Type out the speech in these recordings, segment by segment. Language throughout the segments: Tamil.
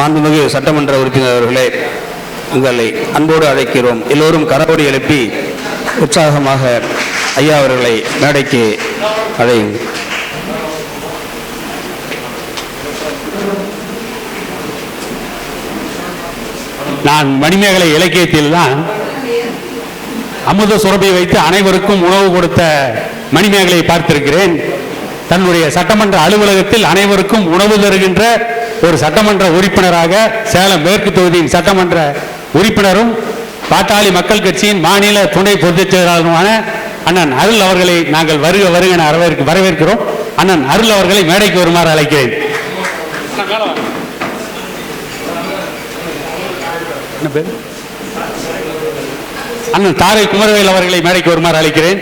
மாண்புமிகு சட்டமன்ற உறுப்பினர்களே உங்களை அன்போடு அழைக்கிறோம். எல்லோரும் கரவொடி எழுப்பி உற்சாகமாக ஐயா அவர்களை மேடைக்கு அழையுங்கள். நான் மணிமேகலை இலக்கியத்தில் தான் அமுத சுரபை வைத்து அனைவருக்கும் உணவு கொடுத்த மணிமேகலை பார்த்திருக்கிறேன். தன்னுடைய சட்டமன்ற அலுவலகத்தில் அனைவருக்கும் உணவு தருகின்ற ஒரு சட்டமன்ற உறுப்பினராக சேலம் மேற்கு தொகுதியின் சட்டமன்ற உறுப்பினரும் பாட்டாளி மக்கள் கட்சியின் மாநில துணை பொதுச் செயலாளருமான அண்ணன் அருள் அவர்களை நாங்கள் வருக வருக என வரவேற்க வரவேற்கிறோம். அண்ணன் அருள் அவர்களை மேடைக்கு வருமாறு அழைக்கிறேன். என்ன பேர்? அண்ணன் தாரை குமரவேல் அவர்களை மேடைக்கு வருமாறு அழைக்கிறேன்.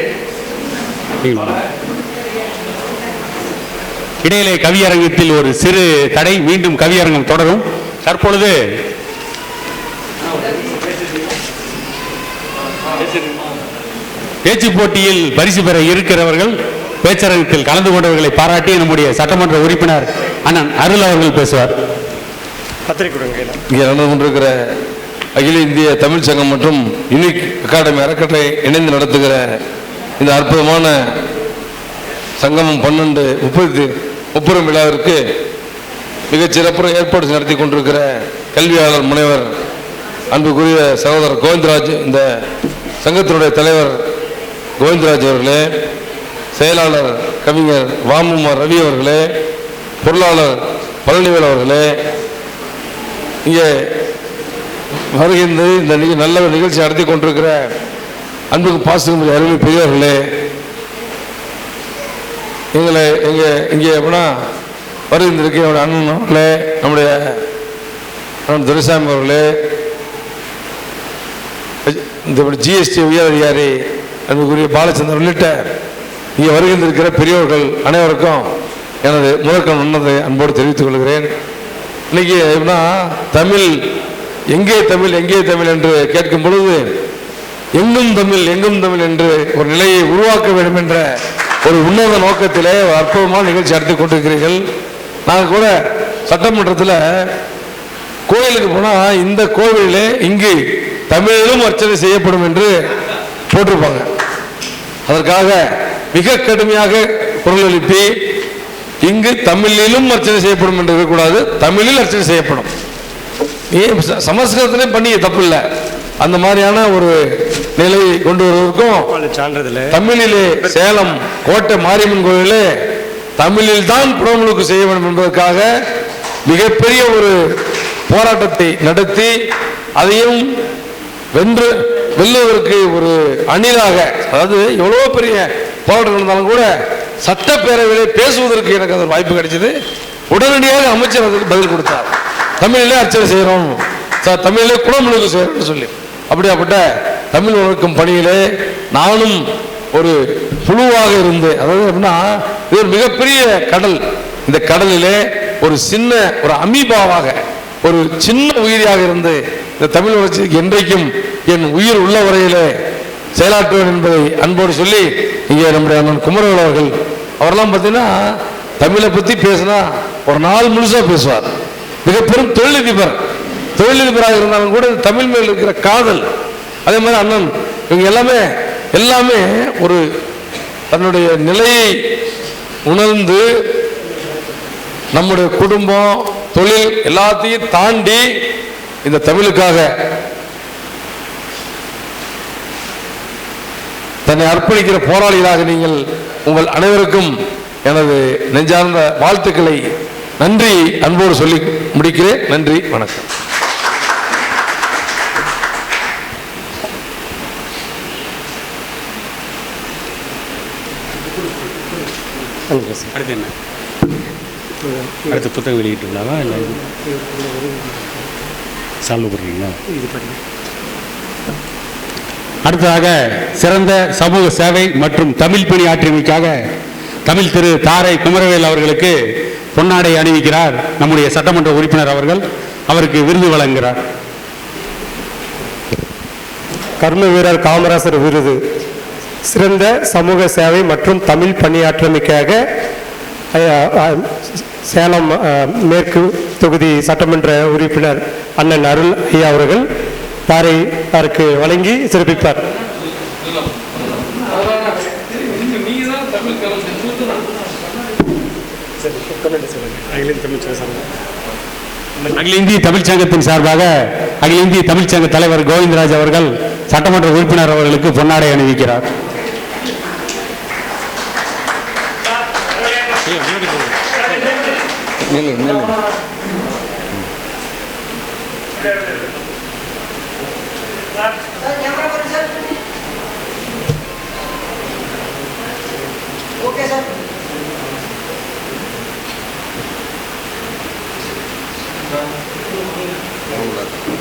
இடையிலே கவியரங்கத்தில் ஒரு சிறு தடை மீண்டும் கவியரங்கம் தொடரும். தற்பொழுது பேச்சு போட்டியில் பரிசு பெற இருக்கிறவர்கள் பேச்சரங்கத்தில் கலந்து கொண்டவர்களை பாராட்டி நம்முடைய சட்டமன்ற உறுப்பினர் அண்ணன் அருள் அவர்கள் பேசுவார். இங்கே நடந்து கொண்டிருக்கிற அகில இந்திய தமிழ் சங்கம் மற்றும் யுனிக் அகாடமி அறக்கட்டளை இணைந்து நடத்துகிற இந்த அற்புதமான சங்கமம் பன்னெண்டு முப்பது ஒப்புரம் விழாவிற்கு மிகச் சிறப்புற ஏற்பாடு நடத்தி கொண்டிருக்கிற கல்வியாளர் முனைவர் அன்புக்குரிய சகோதரர் கோவிந்தராஜ் இந்த சங்கத்தினுடைய தலைவர் கோவிந்தராஜ் அவர்களே செயலாளர் கவிஞர் வாமுமார் ரவி அவர்களே பொருளாளர் பழனிவேல் அவர்களே இங்கே வருகின்ற இந்த நல்ல நிகழ்ச்சி நடத்தி கொண்டிருக்கிற அன்புக்கு பாசம் அருமை பெரியவர்களே எங்களை எங்கே இங்கே எப்படின்னா வருகின்றிருக்கு என்னுடைய அண்ணனே நம்முடைய அண்ணன் துரைசாமி அவர்களே இந்த ஜிஎஸ்டி உயர் அதிகாரி அன்புக்குரிய பாலச்சந்திரன் உள்ளிட்ட இங்கே வருகின்றிருக்கிற பெரியவர்கள் அனைவருக்கும் எனது முதற்கண் உன்னதை அன்போடு தெரிவித்துக் கொள்கிறேன். இன்னைக்கு எப்படின்னா தமிழ் எங்கே தமிழ் எங்கே தமிழ் என்று கேட்கும் பொழுது எங்கும் தமிழ் எங்கும் தமிழ் என்று ஒரு நிலையை உருவாக்க வேண்டும் என்ற ஒரு உன்னத நோக்கத்திலே ஒரு அற்புதமான நிகழ்ச்சி நடத்தி கொண்டிருக்கிறீர்கள். நாங்கள் கூட சட்டமன்றத்தில் கோயிலுக்கு போனால் இந்த கோவிலில் இங்கு தமிழிலும் அர்ச்சனை செய்யப்படும் என்று போட்டிருப்பாங்க. அதற்காக மிக கடுமையாக குரல் எழுப்பி இங்கு தமிழிலும் அர்ச்சனை செய்யப்படும் என்று இருக்கக்கூடாது தமிழில் அர்ச்சனை செய்யப்படும். ஏன் சமஸ்கிருதத்திலே பண்ணி தப்பு இல்லை அந்த மாதிரியான ஒரு நிலை கொண்டு வருவதற்கும் தமிழிலே சேலம் கோட்டை மாரியம்மன் கோயிலே தமிழில் தான் புறமுழுக்கு செய்ய வேண்டும் என்பதற்காக மிகப்பெரிய ஒரு போராட்டத்தை நடத்தி அதையும் வென்று வெல்லுவதற்கு ஒரு அணிலாக அதாவது எவ்வளோ பெரிய போராட்டம் நடந்தாலும் கூட சட்டப்பேரவையிலே பேசுவதற்கு எனக்கு அந்த வாய்ப்பு கிடைச்சது. உடனடியாக அமைச்சர் அதுக்கு பதில் கொடுத்தார். தமிழிலே அர்ச்சனை செய்கிறோம் ச- தமிழிலே குணமுழுக்கு செய்கிறோம்னு சொல்லி. அப்படியாப்பட்ட தமிழ் வளர்க்கும் பணியிலே நானும் ஒரு புழுவாக இருந்து அதாவது எப்படின்னா இது ஒரு மிகப்பெரிய கடல். இந்த கடலிலே ஒரு சின்ன ஒரு அமீபாவாக ஒரு சின்ன உயிரியாக இருந்து இந்த தமிழ் வளர்ச்சிக்கு என்றைக்கும் என் உயிர் உள்ள வரையிலே செயலாற்றுவேன் என்பதை அன்போடு சொல்லி இங்கே நம்முடைய அண்ணன் குமரவேல் அவர்கள் அவரெல்லாம் பார்த்தீங்கன்னா தமிழை பற்றி பேசினா ஒரு நாள் முழுசாக பேசுவார். மிக பெரும் தொழிலதிபர். தொழிலதிபராக இருந்தாலும் கூட தமிழ் மேல் இருக்கிற காதல் அதே மாதிரி அண்ணன் இவங்க எல்லாமே எல்லாமே ஒரு தன்னுடைய நிலையை உணர்ந்து நம்முடைய குடும்பம் தொழில் எல்லாத்தையும் தாண்டி இந்த தமிழுக்காக தன்னை அர்ப்பணிக்கிற போராளிகளாக நீங்கள் உங்கள் அனைவருக்கும் எனது நெஞ்சார்ந்த வாழ்த்துக்களை நன்றி அன்போடு சொல்லி முடிக்கிறேன். நன்றி வணக்கம். அடுத்து என்ன? அடுத்து புத்தகம் வெளியிட்டு விழாவா இல்லை சால்வ் பண்ணுறீங்களா அடுத்ததாக சிறந்த சமூக சேவை மற்றும் தமிழ் பணி ஆற்றியமைக்காக தமிழ் திரு தாரை குமரவேல் அவர்களுக்கு பொன்னாடை அணிவிக்கிறார் நம்முடைய சட்டமன்ற உறுப்பினர் அவர்கள். அவருக்கு விருது வழங்குகிறார். கர்ம வீரர் காமராசர் விருது. சிறந்த சமூக சேவை மற்றும் தமிழ் பணியாற்றமைக்காக சேலம் மேற்கு தொகுதி சட்டமன்ற உறுப்பினர் அண்ணன் அருள் ஐயா அவர்கள் பாறை அவருக்கு வழங்கி சிறப்பிப்பார். அகில இந்திய தமிழ்ச்சங்கத்தின் சார்பாக அகில இந்திய தமிழ்ச்சங்க தலைவர் கோவிந்தராஜ் அவர்கள் சட்டமன்ற உறுப்பினர் அவர்களுக்கு பொன்னாடை அணிவிக்கிறார். வணக்கம்